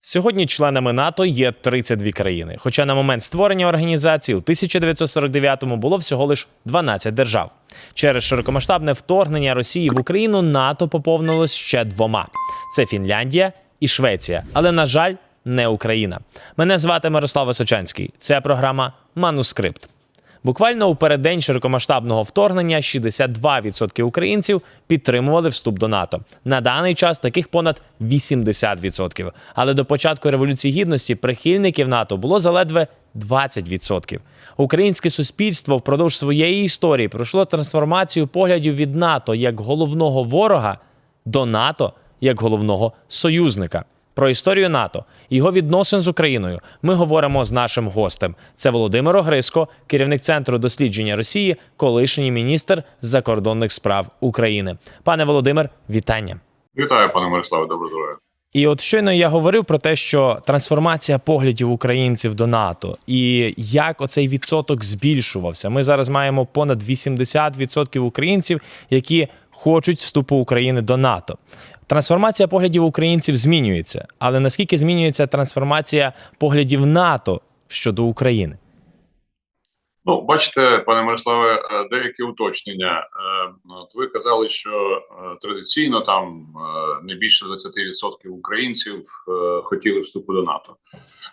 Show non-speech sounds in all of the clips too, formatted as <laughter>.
Сьогодні членами НАТО є 32 країни. Хоча на момент створення організації у 1949-му було всього лиш 12 держав. Через широкомасштабне вторгнення Росії в Україну НАТО поповнилось ще двома: це Фінляндія і Швеція. Але на жаль, не Україна. Мене звати Мирослав Височанський. Це програма Манускрипт. Буквально у переддень широкомасштабного вторгнення 62% українців підтримували вступ до НАТО. На даний час таких понад 80%. Але до початку революції гідності прихильників НАТО було заледве 20%. Українське суспільство впродовж своєї історії пройшло трансформацію поглядів від НАТО як головного ворога до НАТО як головного союзника. Про історію НАТО, його відносин з Україною ми говоримо з нашим гостем. Це Володимир Огриско, керівник центру дослідження Росії, колишній міністр закордонних справ України. Пане Володимир, вітання. Вітаю, пане Мирославе, доброго здоров'я. І от щойно я говорив про те, що трансформація поглядів українців до НАТО і як оцей відсоток збільшувався. Ми зараз маємо понад 80% українців, які хочуть вступу України до НАТО. Трансформація поглядів українців змінюється, але наскільки змінюється трансформація поглядів НАТО щодо України? Ну, бачите, пане Мирославе, е, деякі уточнення. Е, От ви казали, що е, традиційно там не більше 20% українців хотіли вступу до НАТО.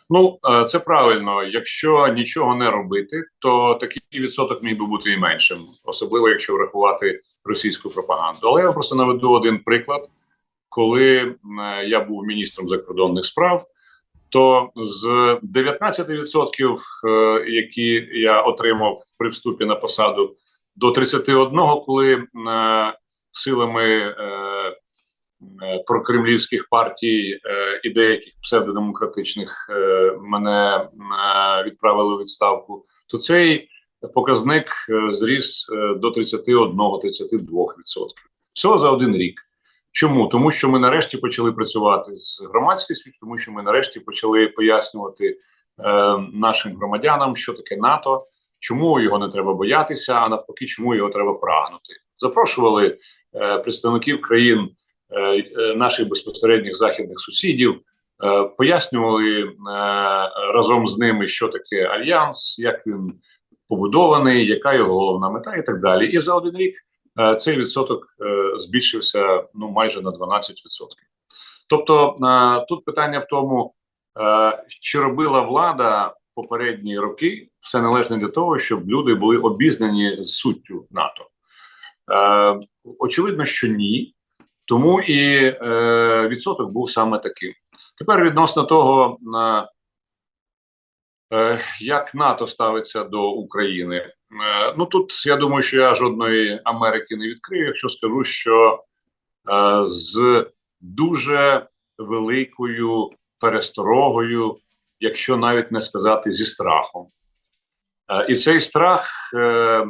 Ну, це правильно. Якщо нічого не робити, то такий відсоток міг би бути і меншим, особливо якщо врахувати російську пропаганду. Але я просто наведу один приклад, коли е, я був міністром закордонних справ. То з 19%, е, які я отримав при вступі на посаду, до 31%, коли е, силами прокремлівських партій і деяких псевдодемократичних мене відправили у відставку, то цей показник е, зріс е, до 31-32%. Всього за один рік. Чому? Тому що ми нарешті почали працювати з громадськістю, тому що ми нарешті почали пояснювати е, нашим громадянам, що таке НАТО, чому його не треба боятися, а навпаки, чому його треба прагнути. Запрошували е, представників країн е, е, наших безпосередніх західних сусідів, е, пояснювали е, разом з ними, що таке альянс, як він побудований, яка його головна мета, і так далі. І за один рік е, цей відсоток е, збільшився ну майже на 12%. Тобто е, тут питання в тому, чи робила влада попередні роки все належне для того, щоб люди були обізнані з суттю НАТО. Очевидно, що ні, тому і відсоток був саме таким. Тепер відносно того, на Як НАТО ставиться до України? Е, Ну тут я думаю, що я жодної Америки не відкрию, якщо скажу, що е, з дуже великою пересторогою, якщо навіть не сказати зі страхом. Е, І цей страх е, е,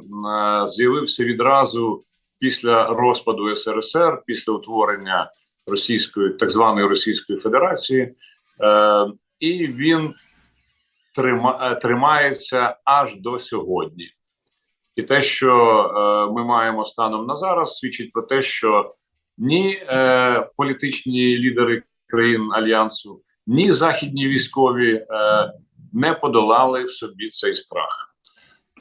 з'явився відразу після розпаду СРСР, після утворення Російської так званої Російської Федерації, Е, і він е, тримається аж до сьогодні. І те, що е, ми маємо станом на зараз, свідчить про те, що ні е, політичні лідери країн альянсу, ні західні військові е, не подолали в собі цей страх.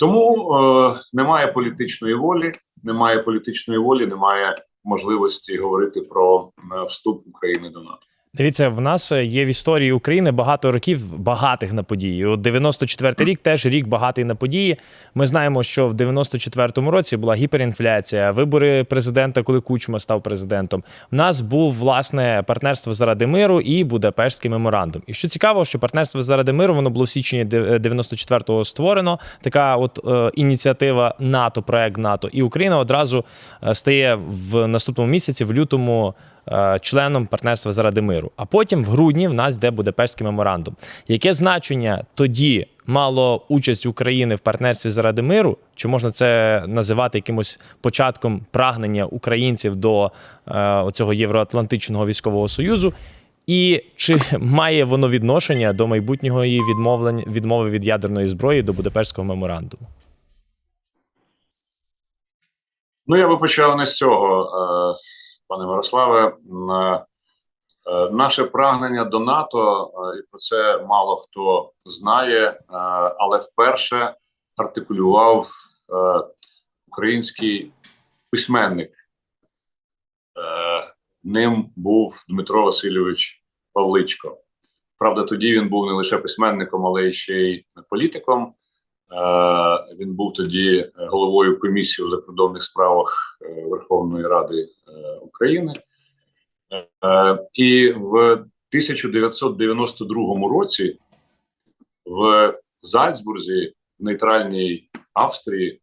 Тому е, немає політичної волі, немає політичної волі, немає можливості говорити про е, вступ України до НАТО. Дивіться, в нас є в історії України багато років багатих на події. От 94-й рік теж рік багатий на події. Ми знаємо, що в 94-му році була гіперінфляція, вибори президента, коли Кучма став президентом. У нас був власне партнерство заради миру і Будапештський меморандум. І що цікаво, що партнерство заради миру воно було в січні 94-го створено. Така от е, ініціатива НАТО, проект НАТО, і Україна одразу е, стає в наступному місяці, в лютому. Е, Членом партнерства заради миру, а потім в грудні в нас йде Будапештський меморандум. Яке значення тоді мало участь України в партнерстві заради миру? Чи можна це називати якимось початком прагнення українців до е, цього євроатлантичного військового союзу? І чи має воно відношення до майбутнього її відмовлень відмови від ядерної зброї до Будапештського меморандуму? Ну, я би почав не з цього, е, пане Мирославе. Е, Наше прагнення до НАТО, е, і про це мало хто знає, е, але вперше артикулював український письменник. Ним був Дмитро Васильович Павличко. Правда, тоді він був не лише письменником, але ще й політиком. Він був тоді головою комісії у закордонних справах Верховної Ради України. Е, І в 1992 році в Зальцбурзі, в нейтральній Австрії,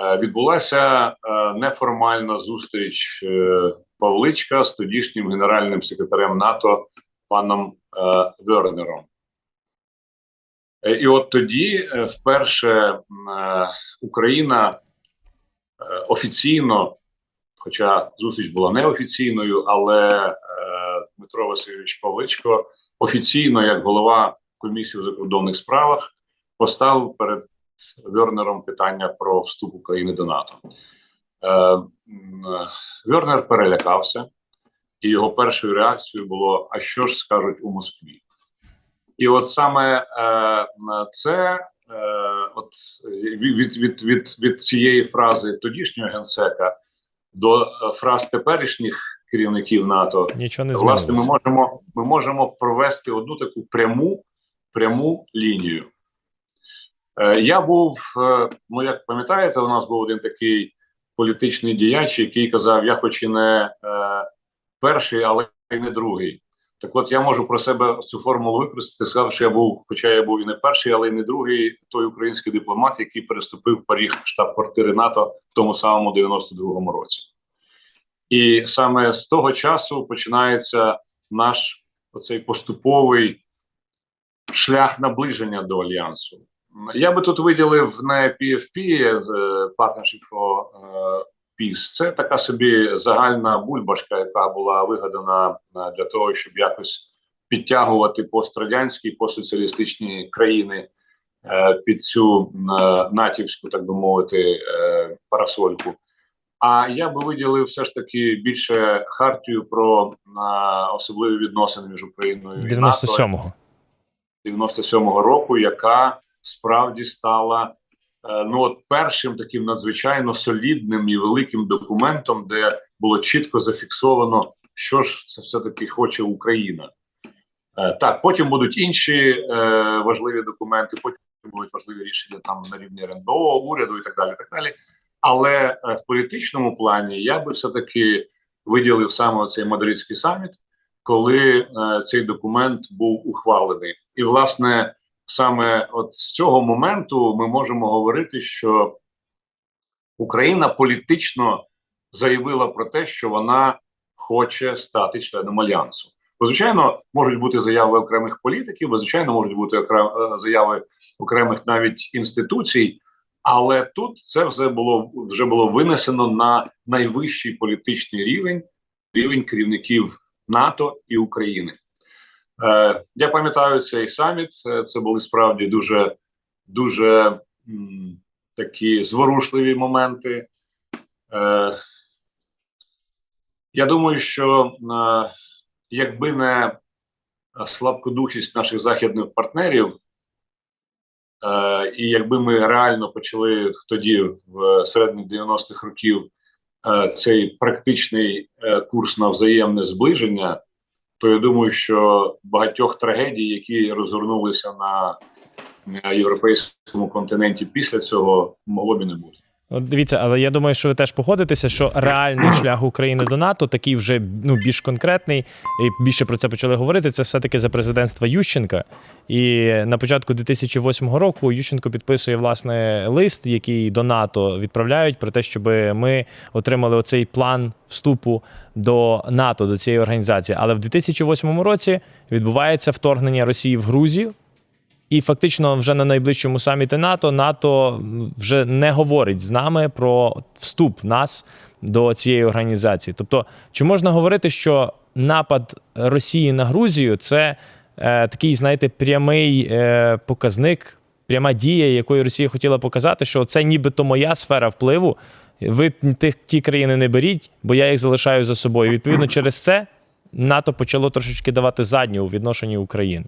е, відбулася е, неформальна зустріч Павличка з тодішнім генеральним секретарем НАТО паном Вернером. І от тоді вперше Україна офіційно, хоча зустріч була неофіційною, але е, Дмитро Васильович Павличко офіційно, як голова комісії у закордонних справах, поставив перед Вернером питання про вступ України до НАТО. Е, Вернер перелякався, і його першою реакцією було: а що ж скажуть у Москві? І от саме е, це, е, от від, від, від, від цієї фрази тодішнього генсека до е, фраз теперішніх керівників НАТО, Нічого не власне, ми можемо, ми можемо провести одну таку пряму, пряму лінію. Е, я був, е, ну як пам'ятаєте, у нас був один такий політичний діяч, який казав: я хоч і не е, перший, але й не другий. Так от я можу про себе цю формулу використати, сказав, що я був, хоча я був і не перший, але й не другий, той український дипломат, який переступив поріг штаб-квартири НАТО в тому самому 92-му році. І саме з того часу починається наш оцей поступовий шлях наближення до альянсу. Я би тут виділив не PFP, Partnership for Peace. Це така собі загальна бульбашка, яка була вигадана е, для того, щоб якось підтягувати пострадянські, постсоціалістичні країни е, під цю е, натівську, так би мовити, парасольку. А я би виділив все ж таки більше хартію про особливі відносини між Україною і НАТО 97-го. 97-го року, яка справді стала ну от першим таким надзвичайно солідним і великим документом, де було чітко зафіксовано, що ж це все таки хоче Україна. Е, Так, потім будуть інші е, важливі документи, потім будуть важливі рішення там на рівні РНБО, уряду і так далі. Так далі. Але е, в політичному плані я би все таки виділив саме цей мадридський саміт, коли е, цей документ був ухвалений. І, власне, саме от з цього моменту ми можемо говорити, що Україна політично заявила про те, що вона хоче стати членом альянсу. Бо, звичайно, можуть бути заяви окремих політиків, бо, звичайно, можуть бути окрем, заяви окремих навіть інституцій. Але тут це вже було вже було винесено на найвищий політичний рівень рівень керівників НАТО і України. Е, я пам'ятаю цей саміт. Це, це були справді дуже дуже такі зворушливі моменти. Е, я думаю, що е, якби не слабкодухість наших західних партнерів, е, і якби ми реально почали тоді, в середині 90-х років, е, цей практичний е, курс на взаємне зближення, то я думаю, що багатьох трагедій, які розгорнулися на європейському континенті після цього, могло б і не бути. Дивіться, але я думаю, що ви теж погодитеся, що реальний шлях України до НАТО, такий вже ну більш конкретний, і більше про це почали говорити. Це все-таки за президентства Ющенка. І на початку 2008 року Ющенко підписує власне лист, який до НАТО відправляють про те, щоб ми отримали оцей план вступу до НАТО, до цієї організації. Але в 2008 році відбувається вторгнення Росії в Грузію. І фактично, вже на найближчому саміті НАТО НАТО вже не говорить з нами про вступ нас до цієї організації. Тобто, чи можна говорити, що напад Росії на Грузію це е, такий, знаєте, прямий е, показник, пряма дія, якою Росія хотіла показати, що це нібито моя сфера впливу. Ви тих ті країни не беріть, бо я їх залишаю за собою. Відповідно, через це НАТО почало трошечки давати задню у відношенні України?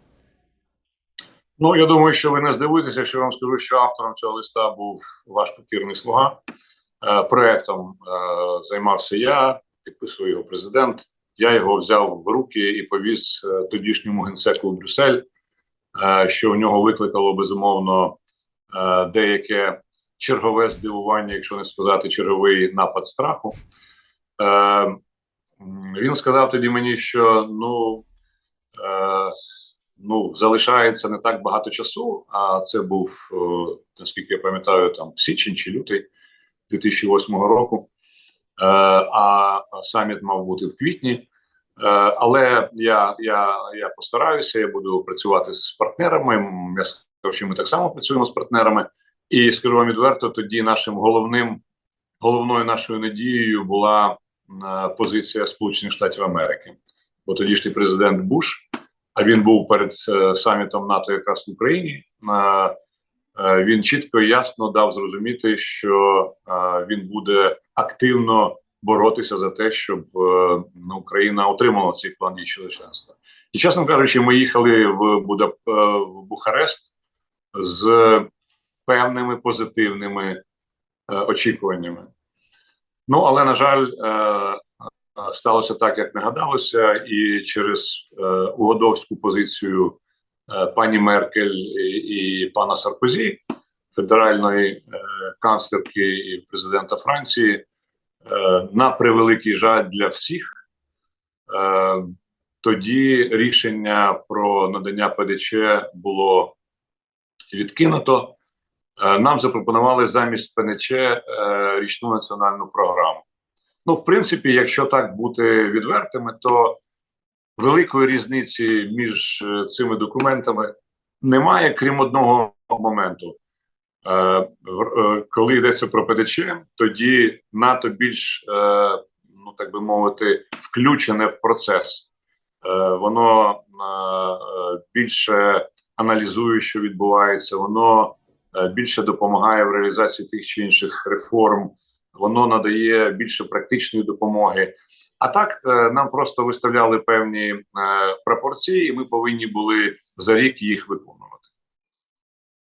Ну, я думаю, що ви не здивуєтеся, я вам скажу, що автором цього листа був ваш покірний слуга. Е, проектом е, займався я, підписував його президент. Я його взяв в руки і повіз е, тодішньому генсеку в Брюссель, е, що у нього викликало безумовно е, деяке чергове здивування, якщо не сказати черговий напад страху. Е, він сказав тоді мені, що ну. Е, ну, залишається не так багато часу, а це був, е, наскільки я пам'ятаю, там січень чи лютий 2008 року. Е, а саміт мав бути в квітні. Е, але я, я, я постараюся, я буду працювати з партнерами. Я скажу, що ми так само працюємо з партнерами. І скажу вам відверто, тоді нашим головним головною нашою надією була позиція Сполучених Штатів Америки. Бо тодішній президент Буш а він був перед е, самітом НАТО якраз в Україні. Е, е, Він чітко і ясно дав зрозуміти, що він буде активно боротися за те, щоб ну, Україна отримала цей план діючого членства. І чесно кажучи, ми їхали в Буда е, в Бухарест з певними позитивними очікуваннями. Ну але на жаль, сталося так, як не гадалося, і через е, угодовську позицію е, пані Меркель і, і пана Саркозі, федеральної е, канцлерки і президента Франції, е, на превеликий жаль для всіх. Е, тоді рішення про надання ПДЧ було відкинуто. Е, Нам запропонували замість ПНЧ е, річну національну програму. Ну, в принципі, якщо так бути відвертими, то великої різниці між е, цими документами немає, крім одного моменту. Е, е, Коли йдеться про ПДЧ, тоді НАТО більш, ну так би мовити, включене в процес. Воно більше аналізує, що відбувається, воно більше допомагає в реалізації тих чи інших реформ, воно надає більше практичної допомоги. А так е, нам просто виставляли певні е, пропорції, і ми повинні були за рік їх виконувати.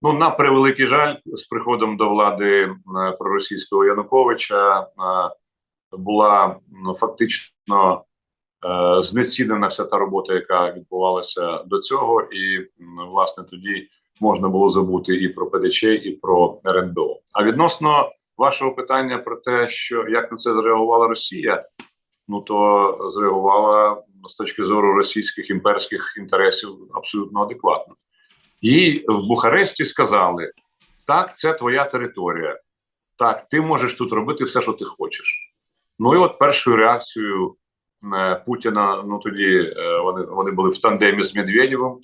Ну, на превеликий жаль, з приходом до влади е, проросійського Януковича була ну, фактично знецінена вся та робота, яка відбувалася до цього, і власне тоді можна було забути і про ПДЧ, і про РНБО. А відносно вашого питання про те, що як на це зреагувала Росія, ну то зреагувала з точки зору російських імперських інтересів абсолютно адекватно. Їй в Бухаресті сказали: так, це твоя територія. Так, ти можеш тут робити все, що ти хочеш. Ну і от першою реакцією е, Путіна, ну тоді е, вони, вони були в тандемі з Медведєвим,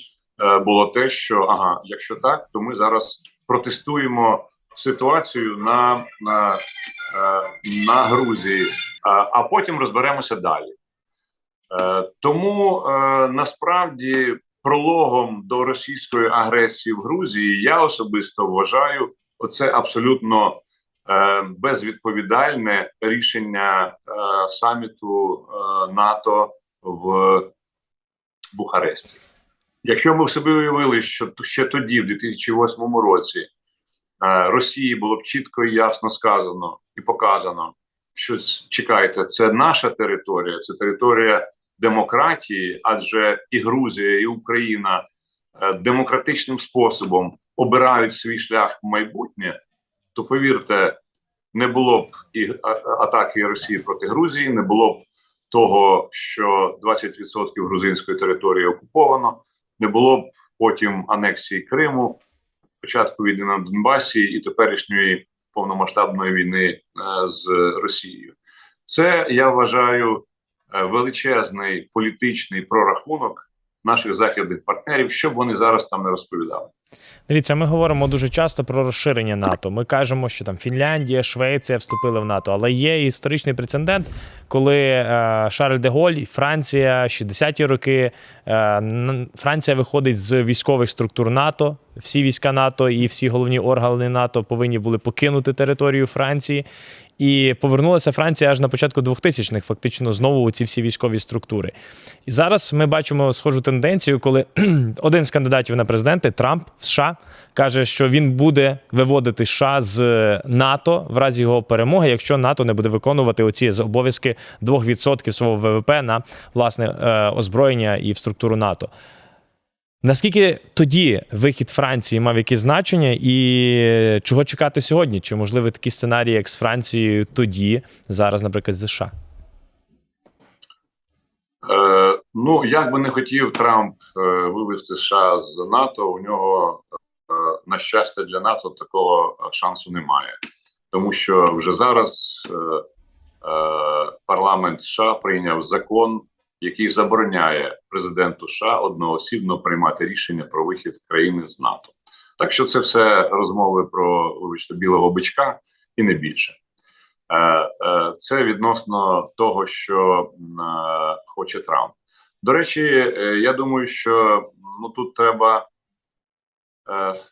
е, було те, що ага, якщо так, то ми зараз протестуємо ситуацію на, на, е, на Грузії, а, а потім розберемося далі. Е, Тому е, насправді прологом до російської агресії в Грузії я особисто вважаю оце абсолютно е, безвідповідальне рішення е, саміту е, НАТО в Бухаресті. Якщо ми в собі уявили, що ще тоді, в 2008 році, е, Росії було б чітко і ясно сказано і показано, що чекайте, це наша територія, це територія демократії, адже і Грузія, і Україна е, демократичним способом обирають свій шлях в майбутнє, то повірте, не було б і а- атаки Росії проти Грузії, не було б того, що 20% грузинської території окуповано, не було б потім анексії Криму, початку війни на Донбасі і теперішньої повномасштабної війни е, з Росією. Це я вважаю е, величезний політичний прорахунок наших західних партнерів, щоб вони зараз там не розповідали. Дивіться, ми говоримо дуже часто про розширення НАТО. Ми кажемо, що там Фінляндія, Швеція вступили в НАТО, але є історичний прецедент, коли е, Шарль де Голь, Франція, 60-ті роки, е, Франція виходить з військових структур НАТО. Всі війська НАТО і всі головні органи НАТО повинні були покинути територію Франції. І повернулася Франція аж на початку 2000-х, фактично знову у ці всі військові структури. І зараз ми бачимо схожу тенденцію, коли <clears throat> один з кандидатів на президенти Трамп в США каже, що він буде виводити США з НАТО в разі його перемоги, якщо НАТО не буде виконувати оці обов'язки 2% свого ВВП на власне е, озброєння і в структуру НАТО. Наскільки тоді вихід Франції мав якесь значення, і чого чекати сьогодні? Чи можливі такі сценарії, як з Францією тоді, зараз, наприклад, з США? Е, ну, як би не хотів Трамп е, вивести США з НАТО, у нього, е, на щастя, для НАТО такого шансу немає. Тому що вже зараз е, е, парламент США прийняв закон, який забороняє президенту США одноосібно приймати рішення про вихід країни з НАТО. Так що це все розмови про вибачте, білого бичка і не більше. Е, е, Це відносно того, що е, хоче Трамп. До речі, я думаю, що ну тут треба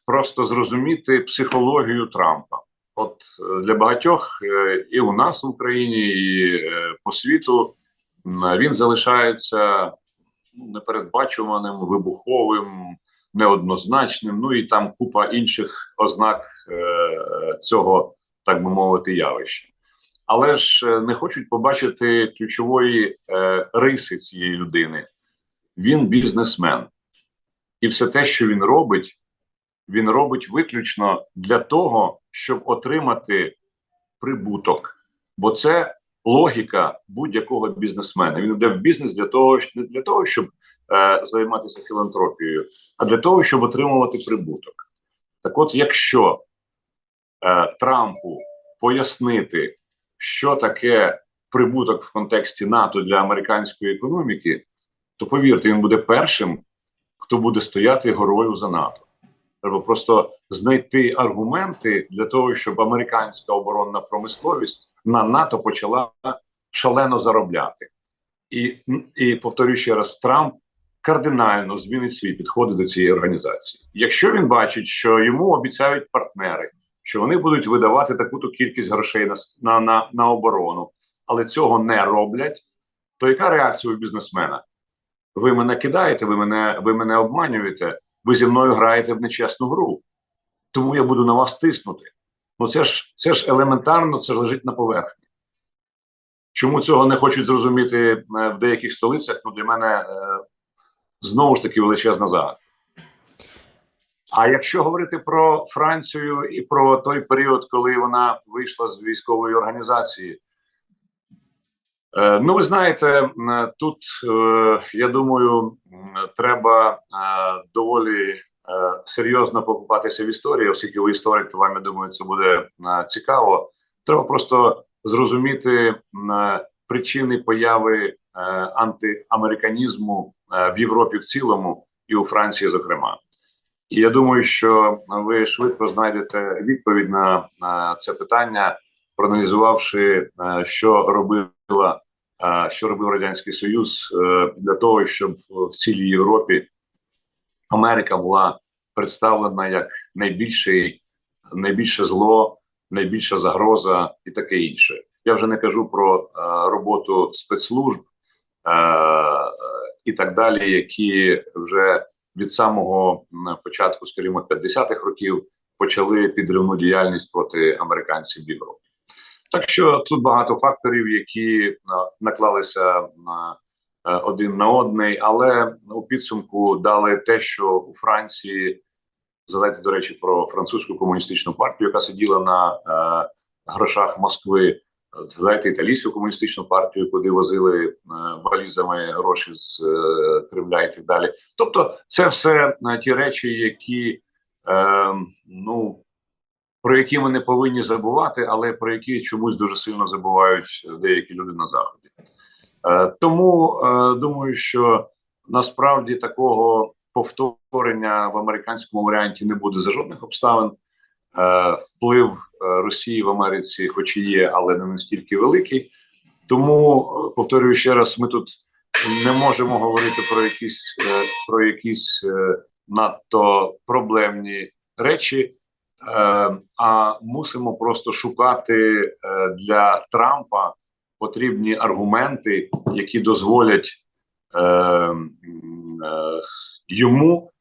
просто зрозуміти психологію Трампа. От для багатьох і у нас в Україні, і по світу він залишається ну, непередбачуваним, вибуховим, неоднозначним. Ну і там купа інших ознак е, цього, так би мовити, явища. Але ж е, не хочуть побачити ключової е, риси цієї людини. Він бізнесмен, і все те, що він робить, він робить виключно для того, щоб отримати прибуток. Бо це логіка будь-якого бізнесмена. Він йде в бізнес для того, не для того, щоб е, займатися філантропією, а для того, щоб отримувати прибуток. Так, от, якщо е, Трампу пояснити, що таке прибуток в контексті НАТО для американської економіки, то повірте, він буде першим, хто буде стояти горою за НАТО. Треба просто знайти аргументи для того, щоб американська оборонна промисловість на НАТО почала шалено заробляти. І, і повторюю ще раз, Трамп кардинально змінить свої підходи до цієї організації. Якщо він бачить, що йому обіцяють партнери, що вони будуть видавати таку-то кількість грошей на, на, на, на оборону, але цього не роблять, то яка реакція у бізнесмена? Ви мене кидаєте, ви мене, ви мене обманюєте, ви зі мною граєте в нечесну гру. Тому я буду на вас тиснути. Ну це ж це ж елементарно, це ж лежить на поверхні. Чому цього не хочуть зрозуміти е, в деяких столицях? Ну для мене е, знову ж таки величезна загадка. А якщо говорити про Францію і про той період, коли вона вийшла з військової організації, е, ну ви знаєте, тут я думаю, треба доволі серйозно покупатися в історії, оскільки ви історик, то вам я думаю, це буде е, цікаво. Треба просто зрозуміти е, причини появи е, антиамериканізму е, в Європі в цілому і у Франції, зокрема. І я думаю, що ви швидко знайдете відповідь на, це питання, проаналізувавши, е, що робила, е, що робив радянський союз е, для того, щоб в цілій Європі Америка була представлена як найбільший, найбільше зло, найбільша загроза і таке інше. Я вже не кажу про е, роботу спецслужб е, і так далі, які вже від самого початку, скажімо, 50-х років почали підривну діяльність проти американців в Європі. Так що тут багато факторів, які е, наклалися на один на одний, але у підсумку дали те, що у Франції згадайте, до речі, про французьку комуністичну партію, яка сиділа на е, грошах Москви. Згадайте італійську комуністичну партію, куди возили е, валізами гроші з е, Кремля і так далі. Тобто, це все е, ті речі, які е, ну про які ми не повинні забувати, але про які чомусь дуже сильно забувають деякі люди на заході. Е, тому е, думаю, що насправді такого повторення в американському варіанті не буде за жодних обставин. Е, вплив Росії в Америці, хоч і є, але не настільки великий. Тому повторюю ще раз: ми тут не можемо говорити про якісь про якісь надто проблемні речі. А мусимо просто шукати для Трампа потрібні аргументи, які дозволять е, е, йому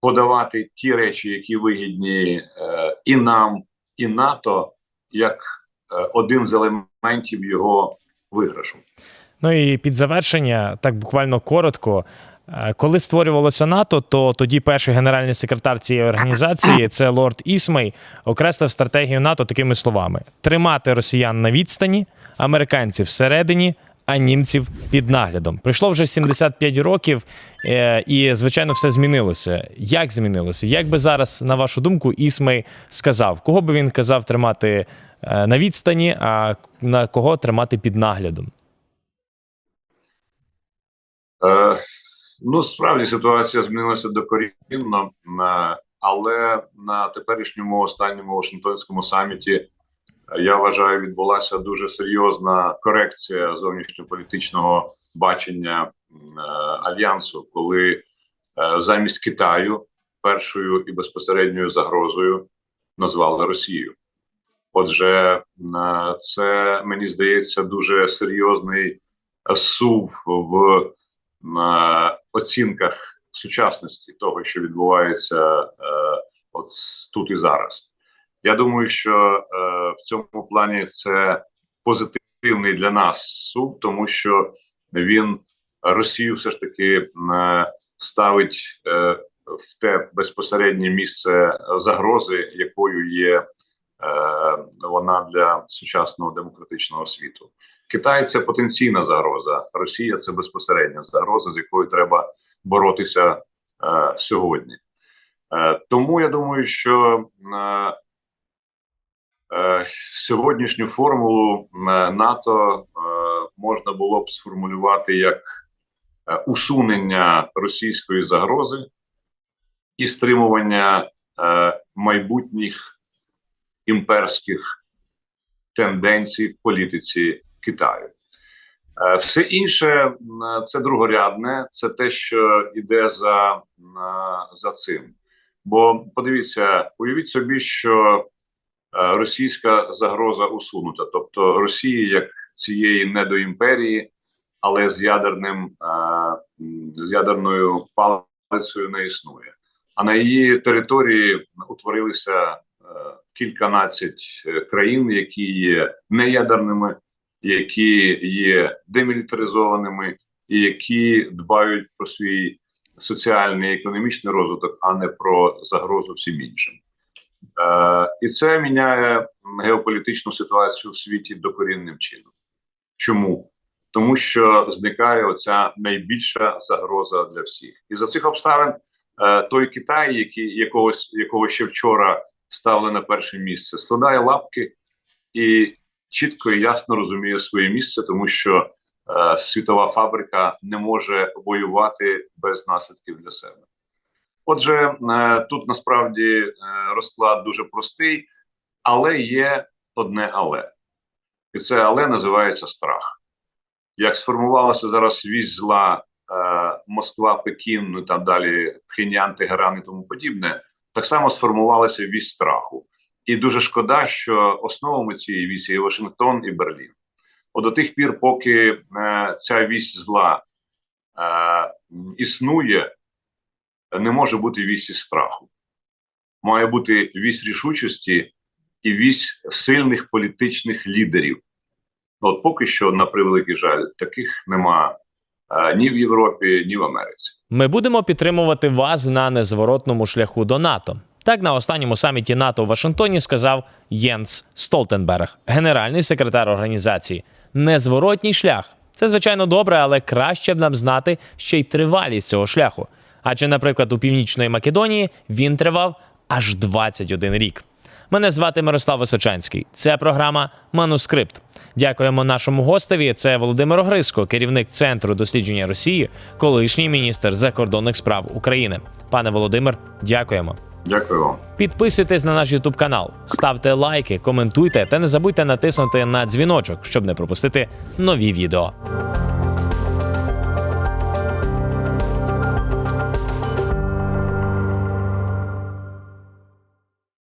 подавати ті речі, які вигідні е, і нам, і НАТО, як е, один з елементів його виграшу. Ну і під завершення, так буквально коротко. е, Коли створювалося НАТО, то тоді перший генеральний секретар цієї організації, це лорд Ісмей, окреслив стратегію НАТО такими словами: тримати росіян на відстані, американців всередині, а німців під наглядом. Пройшло вже 75 років, е, і звичайно, все змінилося. Як змінилося? Як би зараз, на вашу думку, Ісмей сказав, кого би він казав тримати е, на відстані, а на кого тримати під наглядом? Е, ну, справді ситуація змінилася докорінно, е, але на теперішньому останньому Вашингтонському саміті я вважаю, відбулася дуже серйозна корекція зовнішньополітичного бачення е, альянсу, коли е, замість Китаю першою і безпосередньою загрозою назвали Росію. Отже, е, це мені здається дуже серйозний сув в оцінках сучасності того, що відбувається от тут і зараз. Я думаю, що е, в цьому плані це позитивний для нас суд, тому що він Росію все ж таки е, ставить е, в те безпосереднє місце загрози, якою є е, вона для сучасного демократичного світу. Китай це потенційна загроза, Росія це безпосередня загроза, з якою треба боротися е, сьогодні. Е, тому я думаю, що е, сьогоднішню формулу е, НАТО е, можна було б сформулювати як е, усунення російської загрози і стримування е, майбутніх імперських тенденцій в політиці Китаю. Е, Все інше це другорядне, це те, що йде за, за цим. Бо подивіться, уявіть собі, що е, російська загроза усунута, тобто Росії як цієї недоімперії, але з ядерним е, з ядерною палицею не існує. А на її території утворилися е, кільканадцять е, країн, які є неядерними, які є демілітаризованими і які дбають про свій соціальний і економічний розвиток, а не про загрозу всім іншим. Е, і це міняє геополітичну ситуацію в світі докорінним чином. Чому? Тому що зникає оця найбільша загроза для всіх, і за цих обставин е, той Китай, який якогось якого ще вчора ставили на перше місце, складає лапки і чітко і ясно розуміє своє місце, тому що е, світова фабрика не може воювати без наслідків для себе. Отже, е, тут насправді е, розклад дуже простий, але є одне але. І це але називається страх. Як сформувалася зараз вісь зла е, Москва, Пекін, ну там далі Пхенян, Тегеран і тому подібне, так само сформувалася вісь страху. І дуже шкода, що основами цієї вісі є Вашингтон і Берлін. От до тих пір, поки ця вісь зла існує, не може бути вісі страху. Має бути вісь рішучості і вісь сильних політичних лідерів. Ну, От поки що, на превеликий жаль, таких нема е, ні в Європі, ні в Америці. Ми будемо підтримувати вас на незворотному шляху до НАТО. Так на останньому саміті НАТО у Вашингтоні сказав Єнс Столтенберг, генеральний секретар організації. Незворотній шлях. Це звичайно добре, але краще б нам знати ще й тривалість цього шляху. Адже, наприклад, у північної Македонії він тривав аж 21 рік. Мене звати Мирослав Височанський. Це програма Манускрипт. Дякуємо нашому гостеві. Це Володимир Огриско, керівник центру дослідження Росії, колишній міністр закордонних справ України. Пане Володимир, дякуємо. Дякую вам. Підписуйтесь на наш Ютуб канал, ставте лайки, коментуйте та не забудьте натиснути на дзвіночок, щоб не пропустити нові відео.